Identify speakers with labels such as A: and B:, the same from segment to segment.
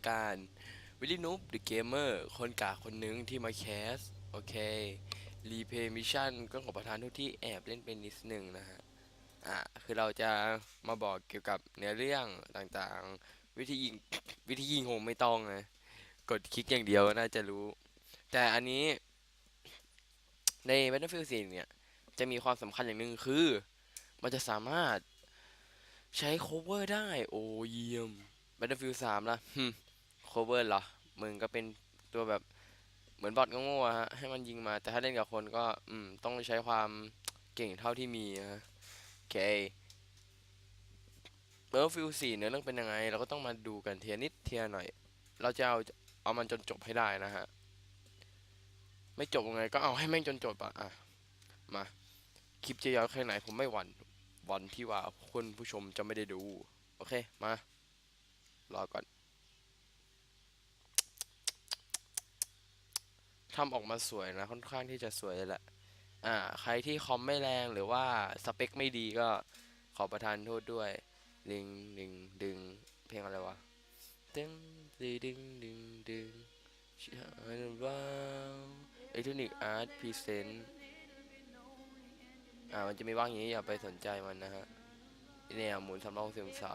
A: ายการวิลลี่นูบเดอะเกมเมอร์คนกากคนหนึงที่มาแคส โอเค รีเพย์มิชชั่นก็ขอประทานทุกที่แอบเล่นเป็นนิดหนึ่งนะฮะ อะ คือเราจะมาบอกเกี่ยวกับเนื้อเรื่องต่างๆ วิธียิง วิธียิงคงไม่ต้องนะกดคลิกอย่างเดียวน่าจะรู้ แต่อันนี้ ใน Battlefield 4เนี่ย จะมีความสำคัญอย่างหนึ่งคือ มันจะสามารถใช้ cover ได้ โอ้เยี่ยม Battlefield 3ล่ะ ม cover เหรอ มึงก็เป็นตัวแบบเหมือนบอทโง่ๆอะฮะ ให้มันยิงมา แต่ถ้าเล่นกับคนก็ อืม ต้องใช้ความเก่งเท่าที่มีฮะโอเค Battlefield 4เนื้อเรื่องเป็นยังไง เราก็ต้องมาดูกันเทียนิดเทียหน่อย เราจะเอาเอามันจนจบให้ได้นะฮะ ไม่จบยังไงก็เอาให้แม่งจนจบอะอะ มา คลิปจะยาวแค่ไหนผมไม่หวั่นหวั่นที่ว่าคุณผู้ชมจะไม่ได้ดู โอเค มา รอก่อน ทำออกมาสวยนะ ค่อนข้างที่จะสวยแหละอ่าใครที่คอมไม่แรงหรือว่าสเปคไม่ดีก็ขอประทานโทษด้วยลิงดึงดึงเพลงอะไรวะดึงดึงดึงดึงดึงชาว้าวเอทูนิกอาร์ตพรีเซนต์อ่ามันจะมีว่างอย่างนี้อย่าไปสนใจมันนะฮะเนี่ยหมุนสำรองเสียงศา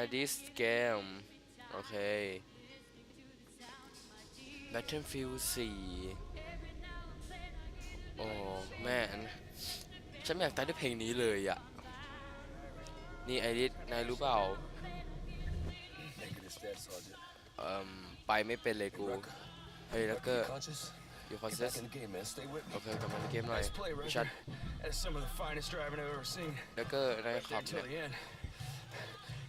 A: a this game โอเค Battlefield 4 โอ้แม่นฉันไม่อยากตายด้วยเพลงนี้เลยอะนี่ไอริสนายรู้เปล่า
B: Naked is dead, Sergeant.
A: เอ่มไปไม่เป็นเลยกู เฮ้ยแล้วก็
B: You conscious?
A: อยู่คอน
B: Get
A: เซส
B: back in the game, man. Stay with
A: โอ
B: me.
A: เคกลับมาในเกมหน่อย
B: Nice play,
A: ชัด
B: Roger. That is some of the finest driving I've ever seen.
A: แล้วก็นาย
B: Right
A: ขับ
B: there
A: เนี่ย
B: till the end.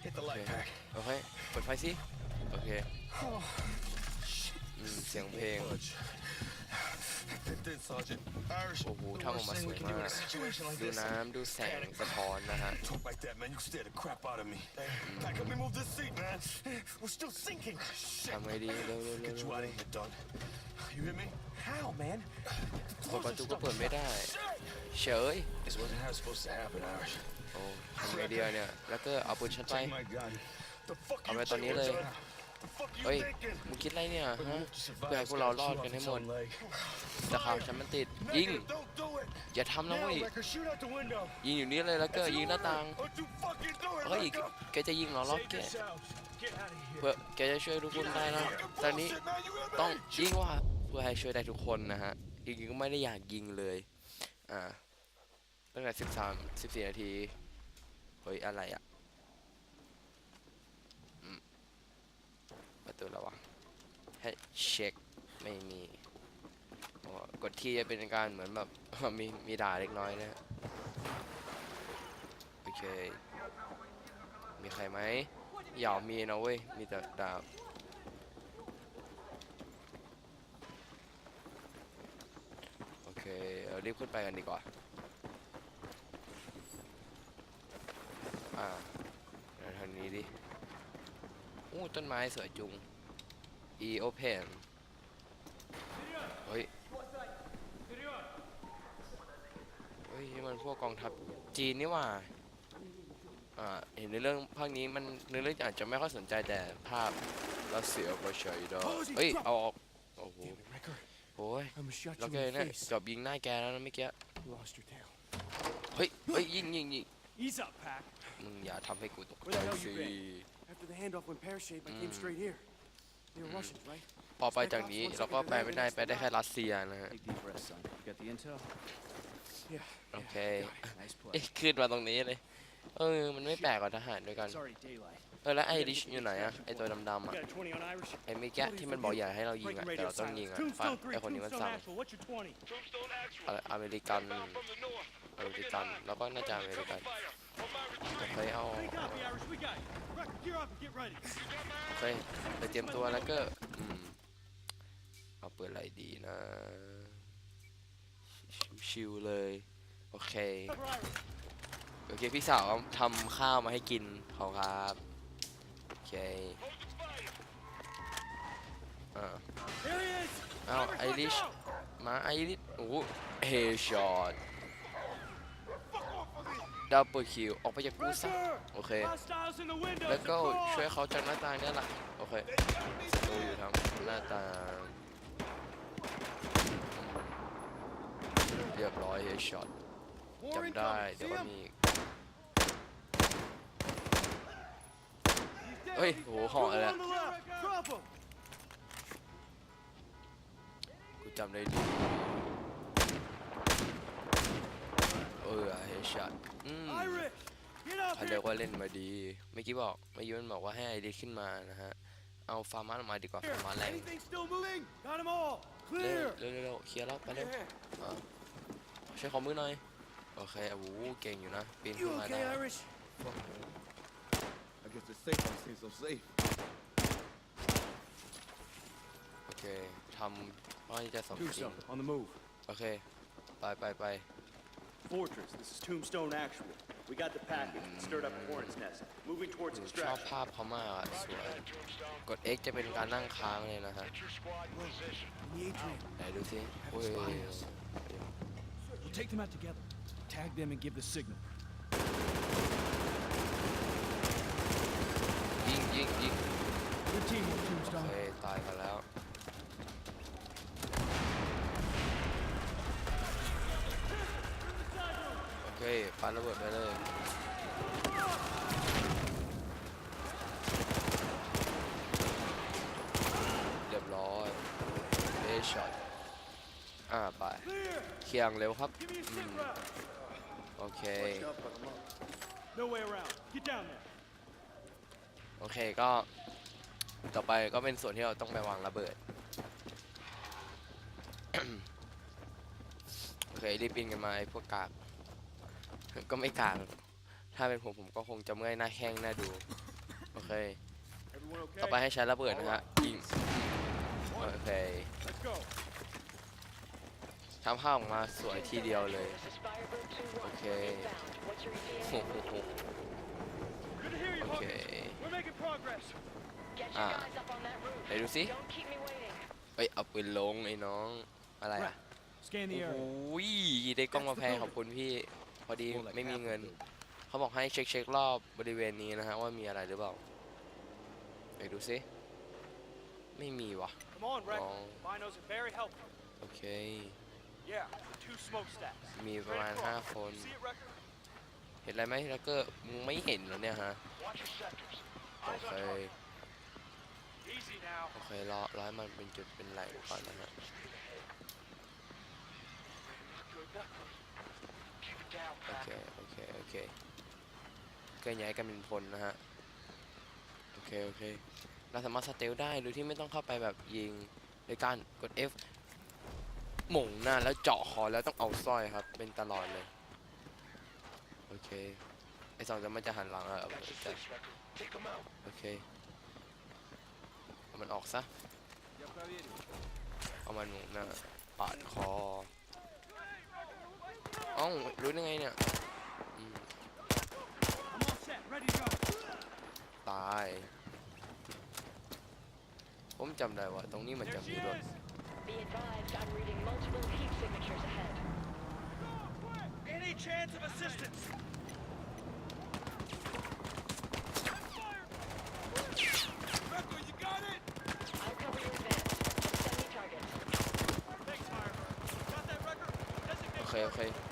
B: Hit the light
A: Okay.
B: pack.
A: โอเคเปิดไฟสิโอเคอืม เสียงเพลง
B: Fudge. That did, Sergeant. Irish.
A: โอ้โห
B: The
A: ทำออก
B: worst
A: มา
B: thing
A: สว
B: we
A: ย
B: can do
A: มา
B: in
A: ก
B: a situation like
A: ดู
B: this.
A: น้ำดูแสงสะท้อนนะฮะ
B: Talk like that, man. You scared the crap out of me. Hey, pack up and move this seat, man. We're still sinking. Shit.
A: ทำไงดีเร็วเร็วเร็ว
B: Get you
A: เร็ว
B: out of here, done. You hear me? How, man?
A: เปิดประตูก็เปิดไม่ได้ เฉย
B: This wasn't how it's supposed to happen, Irish.
A: โอ้ทำไงดีอะเนี่ย แล้วก็เอาปืนฉันไป
B: Take my gun. The fuck
A: เอา
B: you
A: ไปตอนนี้เลย
B: doing,
A: เฮ้ย มึงคิดอะไรเนี่ยฮะเพื่อให้พวกเรารอดกันให้หมด แต่ข่าวฉันมันติด ยิง อย่าทำนะเว้ย ยิงอยู่นี่เลยแล้วก็ยิงหน้าต่าง เฮ้ย แกจะยิงเหรอล็อกแกเพื่อแกจะช่วยทุกคนได้นะตอนนี้ต้องยิงว่า เพื่อให้ช่วยได้ทุกคนนะฮะจริงๆก็ไม่ได้อยากยิงเลย อ่า ตั้งแต่สิบสามสิบสี่นาที เฮ้ย อะไรอะอืม ประตูแล้ววะให้เช็คไม่มีกดที่จะเป็นการเหมือนแบบ มีมีด่าเล็กน้อยนะโอเค มีใครไหมอย่ามีนะเว้ย มีแต่ดาบโอเคเรารีบขึ้นไปกันดีกว่าอ่าทางนี้ดิอู้ต้นไม้สวยจุง e open เฮ้ย เฮ้ยนี่มันพวกกองทัพจีนนี่หว่า อ่า เห็นในเรื่องภาคนี้มันในเรื่องอาจจะไม่ค่อยสนใจแต่ภาพรัสเซียก็ใช้ได้เฮ้ย เอาออก โอ้โห
C: Damn it, Wrecker.
A: โอ้ย
C: I almost shot
A: แล้ว
C: you
A: แก
C: in the
A: เนี่ย
C: face.
A: เกับยิงหน้าแกแล้วนะเมื่อกี้
C: Lost your tail.
A: เฮ้ย เฮ้ย ยิงยิงยิง
C: Ease up, Pack.
A: มึงอย่าทำให้กูตก
C: Where
A: ใจ
C: the hell
A: สิ
C: you been? After the handoff went pear-shaped, I came
A: Mm.
C: straight here. They were Russians, right?
A: พอไปจากนี้เราก็ไปไม่ได้ไปได้แค่รัสเซียนะฮะ
D: Take deep breaths, son. You got the intel?
C: Yeah.
A: โอเค
D: Nice
A: เอ๊ะ
D: play.
A: ขึ้นมาตรงนี้เลย เออ มันไม่แปลกกว่าทหารด้วยกัน
D: Sorry, daylight.
A: เออ แล้วไอ้ดิชอยู่ไหนอะไอ้ตัวดำๆ
C: You
A: อะ
C: got a 20 on Irish?
A: ไอ้เมื่อกี้ที่มันบอกอย่าให้เรายิงอะ
C: Breaking
A: แต่
C: radio
A: เราต้องยิง
C: silence.
A: อะฟัง
C: Tombstone 3,
A: ไอ้คนนี้มัน
C: Tombstone
A: สั่ง
C: Asheville. What's your 20?
A: อะไรอเมริกันอเมริกัน แล้วก็น่าจะอเมริกันโอเคเอา
C: We got the Irish. We got it. Wrecker, gear up and get ready.
A: โอเคไปเตรียมตัวแล้วก็อืมเอาเปิดอะไรดีนะ ชิวๆเลย โอเค
C: Cover Irish.
A: โอเค พี่สาวทำข้าวมาให้กินขอบครับ โอเคอ่า
C: Here he is.
A: เอาไอริชมาไอริชโอ้เฮช็อต ดับเบิลคิวออกไปจากกูซะ
C: Recker!
A: โอเค
C: Hostiles in the windows.
A: แล้วก็
C: across.
A: ช่วยเขาจากหน้าต่างเนี่ยแหละโอเคศัตรูอยู่ทางหน้าต่างเรียบร้อยเฮช็อต
C: More
A: จำได้
C: incoming.
A: เดี๋ยว
C: See
A: ก็
C: him?
A: มีอีก
C: He's dead.
A: เฮ้ย
C: He's
A: โห
C: down.
A: ห่ออะไร
C: On the left. Drop him.
A: กูจำได้ดีเออเฮช็อต อืม
C: Irish, get up
A: เขา
C: here.
A: เรียกว่าเล่นมาดี เมื่อกี้บอกเมื่อกี้มันบอกว่าให้ไอดีขึ้นมานะฮะ เอาฟาร์มาออกมาดีกว่าฟาร์มาแรง
C: Anything still moving? Got them all.
A: เร็ว
C: Clear.
A: เร็วเร็วเร็วเคลียร์แล้วไปเร็วอ่าช่วยขอมือหน่อย โอเคโอ้โหเก่งอยู่นะปีนขึ้
C: You
A: นมาได้
C: okay, Irish?
E: Fuck, man. I guess the safe don't seem so safe.
A: โอเคทำว่าจะสม
D: Do
A: จริง
D: something. On the move.
A: โอเค ไปไปไป
F: Fortress, this is Tombstone Actual. We got the package. It stirred up a hornet's nest. Moving towards
A: ชอบ
F: extraction.
A: ภาพเขามากอะสวย กด X จะเป็นการนั่งค้างเลยนะฮะ ไหนดูสิโอ้ย
C: We'll take them out together. Tag them and give the signal.
A: ยิงยิงยิง
C: Good teamwork,
A: โอ
C: Tombstone.
A: เค ตายกันแล้ว อเคปาระเบิดไปเลย เรียบร้อยเอช็อตอ่าไปเคียงเร็วครับอืมโอเค
C: No way around. Get down there.
A: โอเคก็ต่อไปก็เป็นส่วนที่เราต้องไปวางระเบิด โอเครีบบินกันมาไอ้พวกกาก ก็ไม่กากถ้าเป็นผมผมก็คงจะเมื่อยหน้าแข้งหน้าดู โอเค
F: Everyone
A: ต่อ
F: okay?
A: ไปให้ใช้ระเบิดนะฮะยิงโอเค
C: Let's go.
A: ทำภาพออกมาสวยทีเดียวเลย
G: This is Firebird 2-1.
A: Okay.
G: Inbound. What's your ETA?
A: โอ้โห
C: Good to hear you,
A: โอเค
C: Hawkins. We're making progress.
G: Get your
A: Ah.
G: guys up on that roof.
A: ไหนดูสิ
G: Don't keep me waiting.
A: เอ้ยเอาปืนลงไอ้น้องอะไรอะ
C: Scan the
A: โอ้
C: area.
A: โหได้กล้องมาแพงขอบคุณพี่พ อดี
E: More like
A: ไม่มี
E: half the
A: เงิน
E: building.
A: เขาบอกให้เช็คเช็ครอบบริเวณนี้นะฮะว่ามีอะไรหรือเปล่าไปดูสิไม่มีวะ
C: Come on, Rex.
A: Oh.
C: Binos are very helpful.
A: โอเค
C: Yeah, the two smokestacks.
A: มีประมาณ
C: Straight across.
A: 5คน
C: See it, Recker?
A: เห็นอะไรไหมแล้วก็มึงไม่เห็นเหรอเนี่ยฮะ
C: Watch your sectors.
A: โอเค
C: Easy now.
A: โอเครอรอให้มันเป็นจุดเป็นแหล่งก่อนนะฮะ
C: Good enough. Keep it down,
A: โอ เค โอเค โอเคก็ย้ายกันเป็นพลนะฮะ โอเค โอเค เราสามารถสเตลได้โดยที่ไม่ต้องเข้าไปแบบยิงโดยการกด F หม่งหน้าแล้วเจาะคอแล้วต้องเอาสร้อยครับ เป็นตลอดเลย โอเค ไอสองจะมันจะหันหลังอะเอาไปจะโอเคเอามันออกซะ เอามันหมุนหน้าปาดคอ อ้ารู้ได้ไงเนี่ยอืม
C: I'm all set. Ready to go.
A: ตาย ผมจำได้ว่า ตรงนี้มัน
C: There
A: จะ
C: she
A: มีรถ
C: is.
G: Be advised, I'm reading multiple heat signatures ahead.
C: Any chance of assistance? Recker, you got it?
G: I'll cover your advance. Send me targets.
C: Thanks, Firebird. Got that, Recker?
A: โอ
C: Designate
A: เค โอ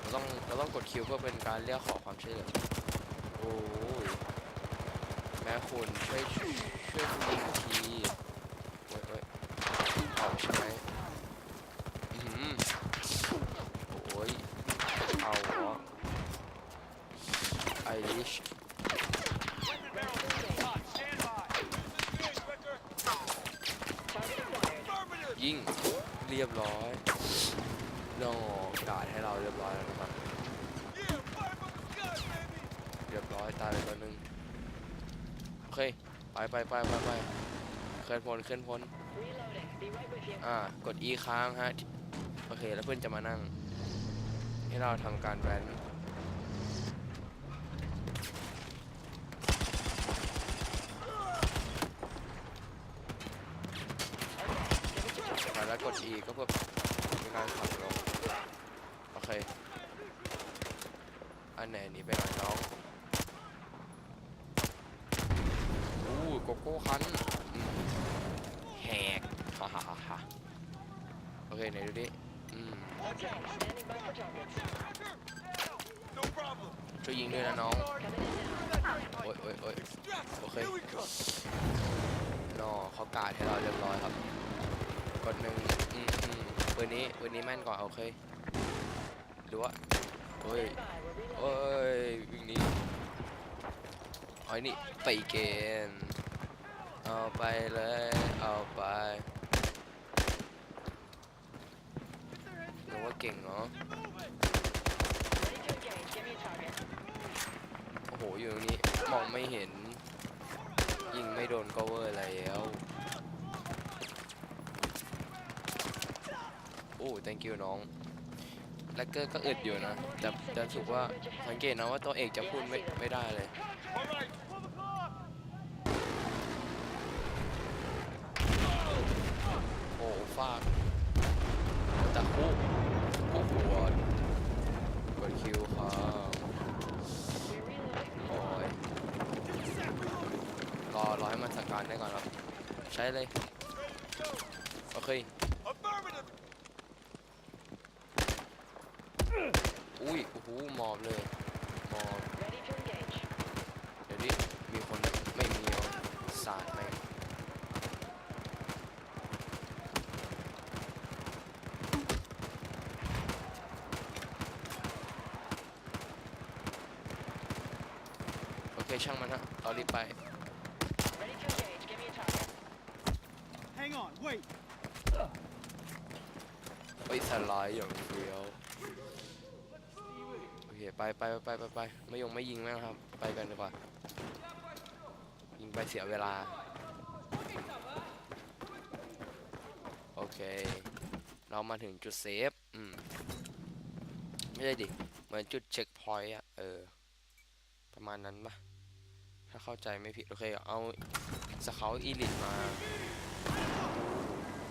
A: เคเราต้องเราต้องกดคิวเพื่อเป็นการเรียกขอความช่วยเหลือโอ้ยแม่คุณช่วยช่วยช่วยคุณยิงทีโอ้ยโอ้ยเอาใช่ไหมอือหือโอ้ย เอาเหรอไอริช
C: Weapon barrel. Hot. Stand by. This is good, Recker.
G: Target acquired.
C: Affirmative.
A: ยิง เรียบร้อยนอกาดให้เราเรียบร้อยแล้วนะครับ
C: Yeah, fire from the sky, baby.
A: เรียบร้ อยตายไปตัวหนึ่งโอเคไปไปไปไปไปเคลื่อนพลเคลื่อนพลอ่ากด E ค้างฮะโอเคแล้วเพื่อนจะมานั่ง ให้เราทำการแวนแล้วกด E ก็เพื่อเป็นการขับลงโอเค อันไหนนีไปหนอยน้อง คันแหกฮ่าฮ่าฮ่าโอเคไหนดูดิอืมช่วยยิงด้วยนะน้องโอ้ยโอ้ยโอ้ย
B: Extract.
A: Okay.
B: Here we come.
A: นอเขากาดให้เราเรียบร้อยครับกดหนึ่งอืมอืมปืนนี้ปืนนี้แม่นกว่าโอเคหรือว่าโอ้ยโอ้ยวิ่งนี้อาไอ้นี่ไปเกณฑ์ เอาไปเลย เอาไปหนูว่าเก่งเนาะโอ้โห อยู่ตรงนี้ มองไม่เห็น ยิงไม่โดนก็เวอร์อะไรแล้ว โอ้ thank you น้องแลกเกอร์ก็อึดอยู่นะ แต่แต่รู้สึกว่าสังเกตนะว่าตัวเอกจะพูดไม่ไม่ได้เลย
B: All right.
A: โอ้ฟาดตะคุโอ้โหกดคิวครับ
G: We're reloading.
A: โอ้ยรอรอให้มันสักการได้ก่อนครับ ใช้เลย โอเค
B: Affirmative.
A: อุ้ย โอ้โห หมอบเลย หมอบ
G: Ready to engage.
A: เดี๋ยวนี้มีคนไม่มีเอาสาดไหมงโอเค ช่างมันฮะเรารีบไป
G: Ready to engage. Give me a target.
F: Hang on, wait.
A: เฮ้ยสไลด์อย่างเดียวโอเคไปไปไปไปไปไม่ยงไม่ยิงแม่งครับ ไปกันดีกว่ายิงไปเสียเวลา โอเค เรามาถึงจุดเซฟอืมไม่ได้ดิ เหมือนจุดเช็คพอยต์อะเออ ประมาณนั้นปะถ้า เข้าใจไม่ผิด โอเค เอาสเกลอีลิทมา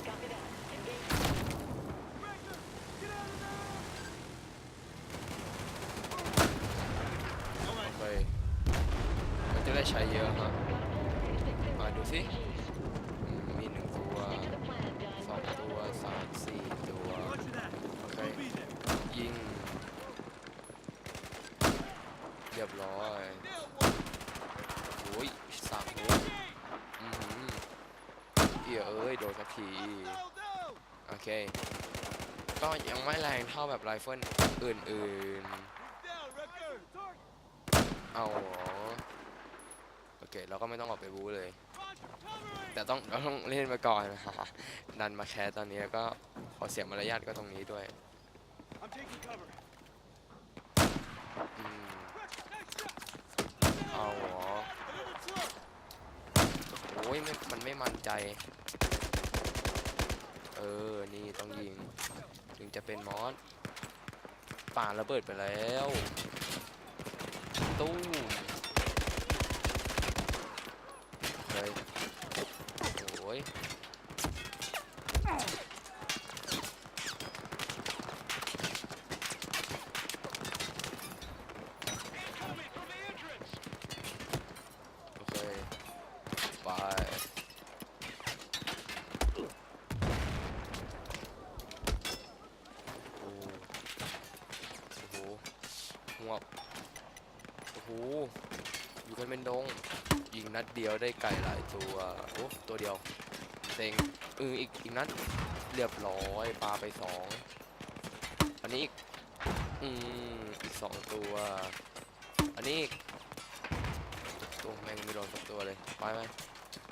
G: Copy that. Engage.
A: โอเค มันจะได้ใช้เยอะฮะ
G: Got a pulse rate of 6
A: มาดูสิ
G: Gs.
A: อืมมีหนึ่งตัว
G: Stick to the plan, done.
A: สองตัวสามสี่ตัว
F: Roger that.
A: โอเค
F: We'll be there.
A: ยิง เรียบร้อยโอ้ยสามหัวอือหือเอียเอ้ย โดน สักที โอเค ก็ยังไม่แรงเท่าแบบไรเฟิลอื่นๆ เอาเหรอโอเค เราก็ไม่ต้องออกไปบู๊เลย แต่ต้องเราต้องเล่นไปก่อนดันมาแคสตอนนี้ก็ขอเสียมารยาทก็ตรงนี้ด้วย
F: I'm taking cover.
A: อืมเอาเหรอโอ้ยไม่มันไม่มั่นใจ เออ นี่ต้องยิง ถึงจะ เป็นมอสป่าระเบิดไปแล้ว ตู้เฮ้ยโอ้ย โอเค ไป โอ้โหหัวบโอ้โห อยู่กันเป็นดง ยิง นัดเดียวได้ไก่หลายตัวโอ้ตัวเดียวเซ็งเอออีกอีกนัดเรียบร้อยปลาไปสองอันนี้อีกอืมอีกสองตัว อันนี้อีกตัวแม่งไม่โดนสักตัวเลยไปไป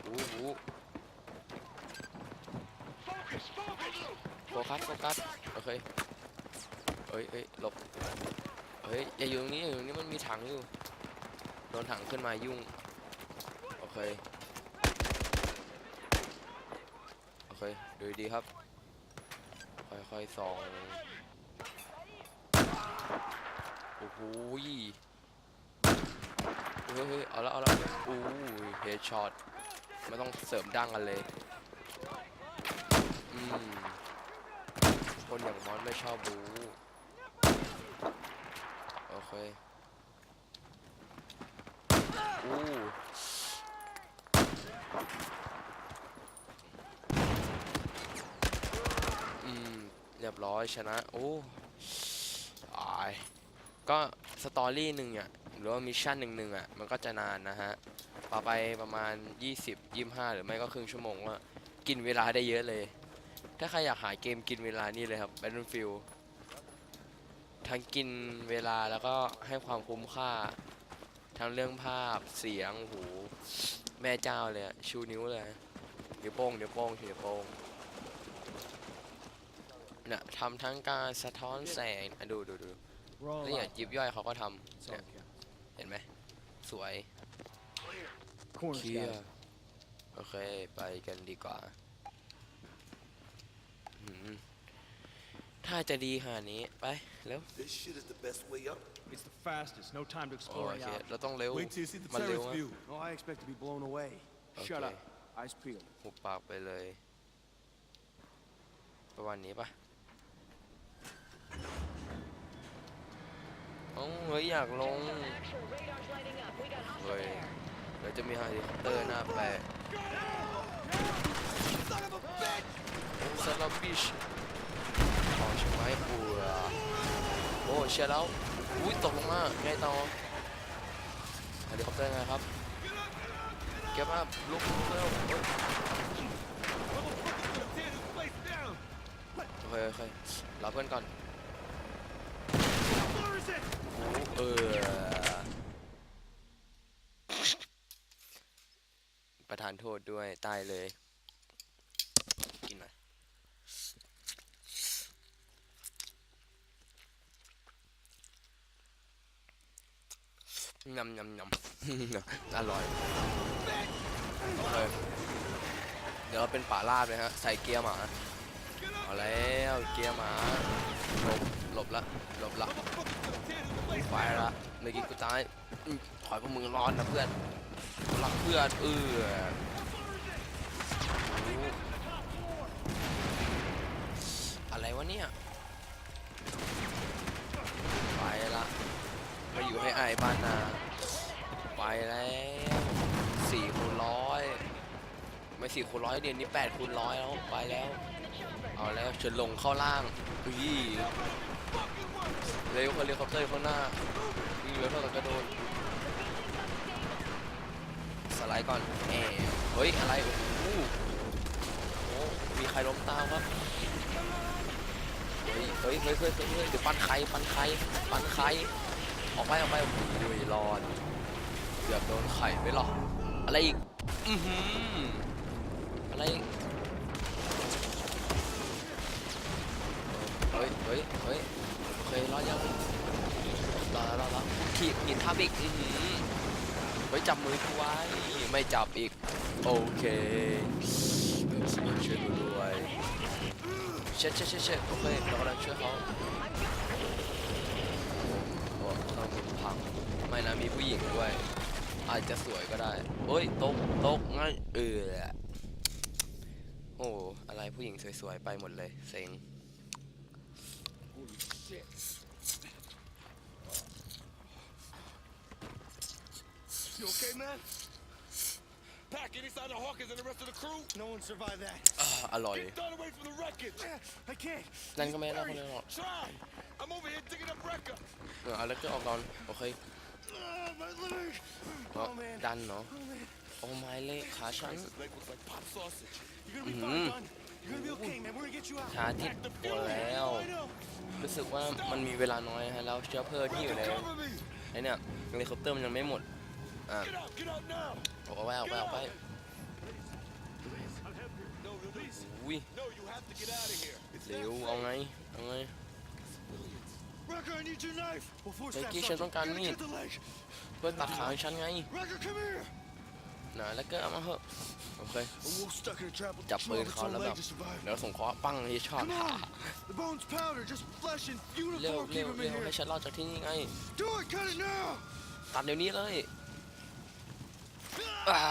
A: อู้หูโฟกัสโฟกัสโอเคเอ้ยเอ้ยหลบเฮ้ยอย่าอยู่ตรงนี้อย่าอยู่ตรงนี้มันมีถังอยู่โดนถังขึ้นมายุ่ง เคโอเคดูดีครับ ค่อยๆส่องโอ้โหเฮ้ยเฮ้ยเอาละเอาละอู้ยเฮดช็อตไม่ต้องเสริมดังกันเลยอืมคนอย่างมอนไม่ชอบบูโอเคอู้ เรียบร้อยชนะ โอ้ายก็สตอรี่หนึ่งอะหรือว่ามิชชั่นหนึ่งหนึ่งอะมันก็จะนานนะฮะต่อไปประมาณ 20 25 หรือไม่ก็ครึ่งชั่วโมงว่ากินเวลาได้เยอะเลย ถ้าใครอยากหาเกมกินเวลานี่เลยครับ Battlefield ทั้งกินเวลาแล้วก็ให้ความคุ้มค่า ทั้งเรื่องภาพเสียงโอ้โหู แม่เจ้าเลยชูนิ้วเลย เดี๋ยวโป้งเดี๋ยวโป้งเดี๋ยวโป้ง เนี่ยทำทั้งการสะท้อนแสงอะดูดูดู
D: We're all
A: แล้วเนี่ย
D: out.
A: ยิบย่อยเขาก็ท
D: That's ำ all
A: เนี่ย
D: that counts.
A: เห็นไหมสวย
D: Corner's
A: เคลีย
D: got
A: ร์
D: it.
A: โอเค ไปกันดีกว่าหืมถ้าจะดีขนาดนี้ ไปเร็ว
B: This shit is the best way up.
F: It's the fastest. No time to
A: โอ
F: explore
A: เค
F: out.
A: เราต้องเร็ว
B: Wait till you see the
A: มันเร็ว
B: terrace
A: อะ
B: view.
E: Oh, I expect to be blown away.
F: Shut
A: Okay.
F: up. Eyes peeled.
A: หุบปากไปเลย ประมาณนี้ปะ เอ้าเฮ้ยอยากลงเฮ้ยเดี๋ยวจะมีเฮลิคอปเตอร์หน้าแปะซาลาบิชของใช่ไหมปัวโอ้เชียร์แล้วอุ้ยตกลงมาไงต่อเฮลิคอปเตอร์ไงครับเก็บมาลุกเร็วเฮ้ยโอเคโอเครับเพื่อนก่อน เออประทานโทษด้วยตายเลย กินหน่อยยำยำยำอร่อยโอเคเดี๋ยวเราเป็นป่าลาบเลยฮะ ใส่เกียร์หมาเอาแล้วเกียร์หมาหลบหลบละหลบละ ไปละเมื่อกี้กูตายอืมขอยพวกมึงร้อนนะเพื่อนรักเพื่อนเอออะไรวะเนี่ยไปละมาอยู่ให้อายบ้านนาไปแล้วสี่คูณร้อยไม่สี่คูณร้อยเดือนนี้แปดคูณร้อยแล้วไปแล้ว เอาแล้วเฉินลงเข้าล่างอุ้ย เร็วเฮลิคอปเตอร์อยู่ข้างหน้าวิ่งเร็วเท่ากับกระโดดสไลด์ก่อนแหมเฮ้ย อะไร โอ้โหโอ้มีใครล้มตามครับ เฮ้ย เฮ้ย เฮ้ย เฮ้ย เฮ้ย เดี๋ยวปันใคร ปันใคร ปันใคร ออกไป ออกไปโอ้โหรอดเกือบโดนไข่ไปหรอก อะไรอีก อือหืออะไรอีกเฮ้ย เฮ้ย เฮ้ย โอเครอดยังรอแล้วรอแล้วถีบหินทับอีกอือหือเฮ้จับมือกูไว้ไม่จับอีก โอเคเออสมช่วยกูด้วยเช็ดเช็ดเช็ดเช็ดโอเคเรากำลังช่วยเขาโอ้ต้องเป็นพังไม่นะมีผู้หญิงด้วย อาจจะสวยก็ได้เฮ้ยตกตกง่ายเออโอ้อะไรผู้หญิงสวยๆไปหมดเลยเซ็ง
B: You okay, man? Pack, any sign of Hawkins and the rest of the crew?
E: No one survived that.
A: อร่อย
B: Get done away from the wreckage.
E: I can't.
A: นั่นก็ไม่น่าคนนึงหรอก
B: Try. I'm over here digging up wrecker.
A: เออเอาแล้วก็ออกก่อนโอเค
E: Oh, my leg.
A: เนาะ
E: Oh, man.
A: ดันเนาะโอ้ไม่เลยขาฉัน
B: His leg looks like pop sausage.
E: You're gonna be
A: Mhm.
E: fine, son. You're gonna be okay, man. We're gonna get you out.
A: ขาที่ปวดแล้ว
E: I know.
A: รู้สึกว่ามันมีเวลาน้อยฮะแล้วเชื้อเพลิงที่อยู่ใน
B: Cover me.
A: ไอ้เนี่ยเฮลิคอปเตอร์มันยังไม่หมด อะ
B: Get out, get out now.
A: ออกไปออกไปออกไป
B: No, release.
A: อุ้ย
B: No, you have to get out of here. It's
A: เร็ว
B: that
A: เอาไงเอาไง
E: Wrecker, I need your knife. We'll force that
A: Becky,
E: sucker.
A: ฉันต้องการ
E: Gotta
A: มีด
E: get the leg.
A: เพื่อนตัดขาให้ฉันไง
E: Wrecker, come here.
A: นะแล้วก็เอามาเหอะโอเค
E: A wolf stuck in a trap with
A: จับ
E: two
A: ปืน
E: of its
A: เขา
E: own
A: แล้วแบบ
E: leg to survive.
A: เดี๋ยวส่งเคอปั้งที่ชอบ
E: Come on. The bone's powder, just flesh and
A: เร็ว
E: uniform.
A: เร็
E: Keep
A: ว
E: him
A: เร็
E: in
A: วให้
E: here.
A: ฉันรอดจากที่นี่ไง
E: Do it, cut it now.
A: ตัดเดี๋ยวนี้เลย อ่า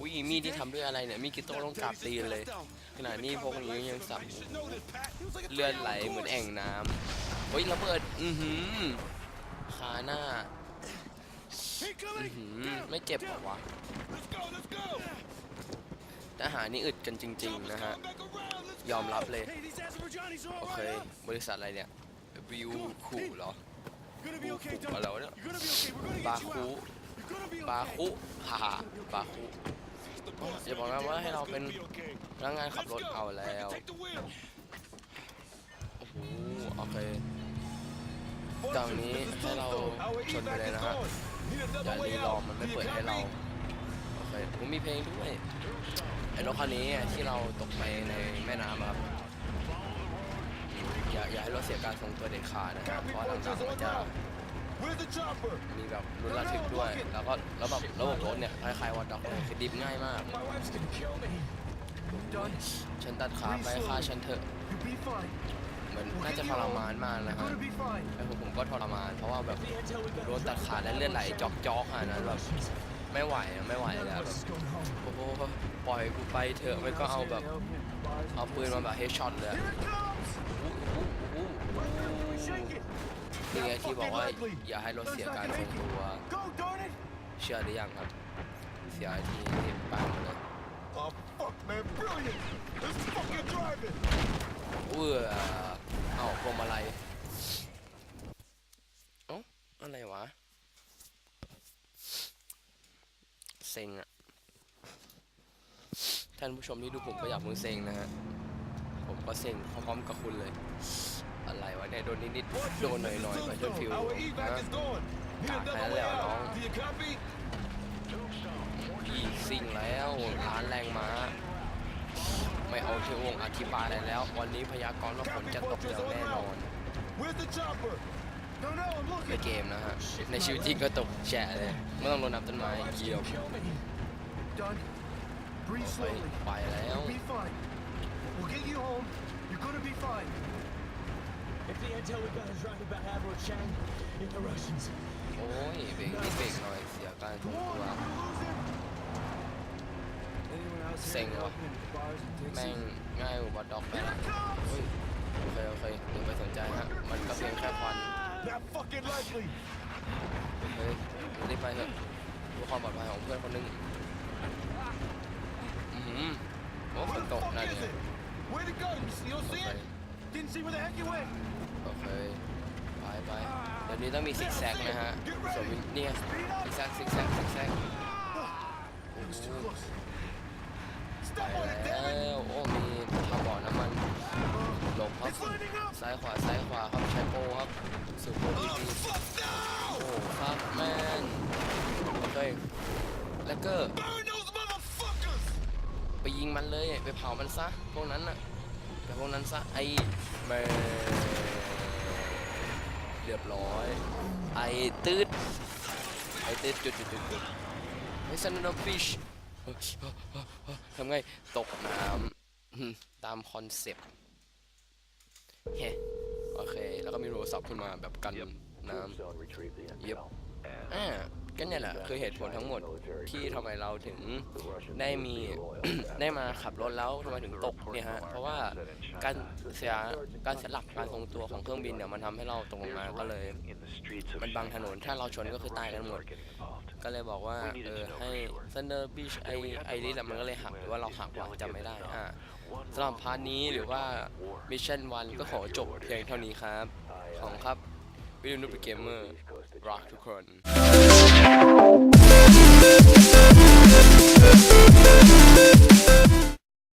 A: อุ้ยมีดที่ทำด้วยอะไรเนี่ย มีดกิโต้ลงกราบตีนเลย ขนาดนี้พวกนี้ยังสับ
B: You should know this, Pat. He was like a
A: เลือดไหล
B: three-year-old
A: เหมือน
B: boy.
A: แอ่งน้ำเฮ้ยระเบิด อือหือขาหน้า
E: Incoming.
A: หืมไม่เจ็บเหรอวะ
B: Let's go, let's go.
A: ทหารนี่อึดกันจริง ๆ นะฮะ ยอมรับเลย
B: Hey, these asking for Johnny's
A: โอ
B: all
A: เค
B: right.
A: บริษัทอะไรเนี่ยวิวคูเหรอ
B: You're gonna be okay,
A: Ooh,
B: Donnie.
A: hello, hello.
B: You're gonna be okay. We're gonna
A: บา
B: get you
A: คุ บาคุฮ่าบาคุอย่าบอกนะว่าให้เราเป็นพนักงานขับรถเอาแล้วโอ้โหโอเคตอนนี้ให้เราชนไปเลยนะฮะอย่ารีรอมันไม่เปิดให้เราโอเคผมมีเพลงด้วยไอ้รถคันนี้ที่เราตกไปในแม่น้ำครับอย่าอย่าให้รถเสียการทรงตัวเด็ดขาดนะครับเพราะหลังๆมันจะ มีแบบรุนระทึกด้วย แล้วก็แล้วแบบระบบรถเนี่ยคล้ายๆวอดด็อกเลยคือดิฟง่ายมาก
B: My wife's gonna kill me. Done.
A: ฉันตัดขาไปฆ่าฉันเถอะ
B: You'll be fine.
A: เหมือนน่าจะทรมานมากนะ
B: You're
A: ฮะ
B: gonna be fine.
A: ไอ้ผมผมก็ทรมาน เพราะว่าแบบโดนตัดขาและเลือดไหลจอกๆอะนะแบบไม่ไหวอะไม่ไหวแล้วแบบ
B: Let's go home.
A: โอ้โหปล่อยกูไปเถอะไม่ก็เอาแบบเอาปืนมาแบบเฮดช็อตเลย นี่ไงที่บอกว่าอย่าให้รถเสียการทรงตัว
B: Go, darn it.
A: เชื่อหรือยังครับ เสียทีนี่ปังเลย
B: Oh, fuck, man. Brilliant. Let's fucking drive it.
A: เอื้อเอ้าพวงมาลัยเอ้าอะไรวะเซ็งอะท่านผู้ชมที่ดูผมก็อยากมึงเซ็งนะฮะ ผมก็เซ็งพร้อมๆกับคุณเลย อะไรวะเนี่ยโดนนิดๆโดนหน่อยๆมาจนฟิว
B: Our evac
A: นะ
B: is gone. Need
A: Ah,
B: another
A: kaya
B: way
A: lang, no?
B: out. Do you copy?
A: พี่ซิ่งแล้วร้านแรงม้าไม่เอาเทวงอธิบายอะไรแล้ว วันนี้พยากรณ์ว่าฝนจะตกอย่างแน่นอน
B: Where's the chopper? No, no, I'm
A: ใน
B: looking.
A: เกมนะฮะ ในชีวิตจริงก็ตกแฉะเลยไม่ต้องรดน้ำต้นไม้เยี่ยม
B: Kill me. Done. Breathe
A: ไป
B: slowly.
A: ไปแล้ว
B: You'll be fine. We'll get you home. You're gonna be fine.
C: If the intel we got is right about Admiral Chang in the Russians,
A: โอ้ยเบรกนิดเบรกหน่อยเสียการทรงตัว
E: Anyone else here
A: Sing
E: help
A: off.
E: in the bars and
A: แม่ง
E: Dixie?
A: ง่ายกว่าบอดด็อกไปละเฮ้ยโอเคโอเคอย่าไปสนใจฮะมันก็เพียงแค่ควัน
B: Not fucking likely.
A: เฮ้ยรีบไปเถอะเพื่อความปลอดภัยของเพื่อนคนหนึงอือหือโอ้ฝ
B: Where
A: น
B: the
A: ตก
B: fuck
A: นั่น
B: is
A: เนี่ย
B: it? Where'd it go? You see, you don't see it? Didn't see where the heck it went.
A: โอเค ไปไปเดี๋ยวนี้ต้องมีซิกแซกนะฮะส่วนวินเนี่ยซิกแซกซิกแซกซิกแซก
B: It was too close.
A: ไป
B: Step on it,
A: แล้
B: damn it.
A: วโอ้มีกระบอกน้ำมันหลบครับ
B: It's lining up.
A: ซ้ายขวาซ้ายขวาครับใช้โปรครับสูบโปรดี
B: Oh,
A: ดี
B: fuck no!
A: โอ้ครับแมนโอเคแล้วก็
B: Burn those motherfuckers!
A: ไปยิงมันเลย ไปเผามันซะ พวกนั้นน่ะแต่พวกนั้นซะไอ้ แมนเรียบร้อย ไอตืดไอตืดจุดจุดจุดจุดไอซันนฟิชทำไง ตกน้ำตามคอนเซปต์เฮ้โอเค แล้วก็มีโทรศัพท์ขึ้นมาแบบกันน้ำ
D: Tombstone retrieved the intel.
A: Yep. อ่า ก็เนี่ยแหละคือเหตุผลทั้งหมดที่ทำไมเราถึงได้มี ได้มาขับรถแล้วทำไมถึงตกเนี่ยฮะเพราะว่าการเสียการเสียหลักการทรงตัวของเครื่องบินเนี่ยมันทำให้เราตกลงมาก็เลย มันบังถนนถ้าเราชนก็คือตายกันหมด ก็เลยบอกว่าเออให้ซันเดอร์บีชไอไอนี่แหละมันก็เลยหักหรือว่าเราหักว่าจำไม่ได้อ่าสำหรับพาร์ทนี้หรือว่ามิชชั่นวันก็ขอจบเพียงเท่านี้ครับ ของครับวิดีโอนูปเกมเมอร์ รักทุกคน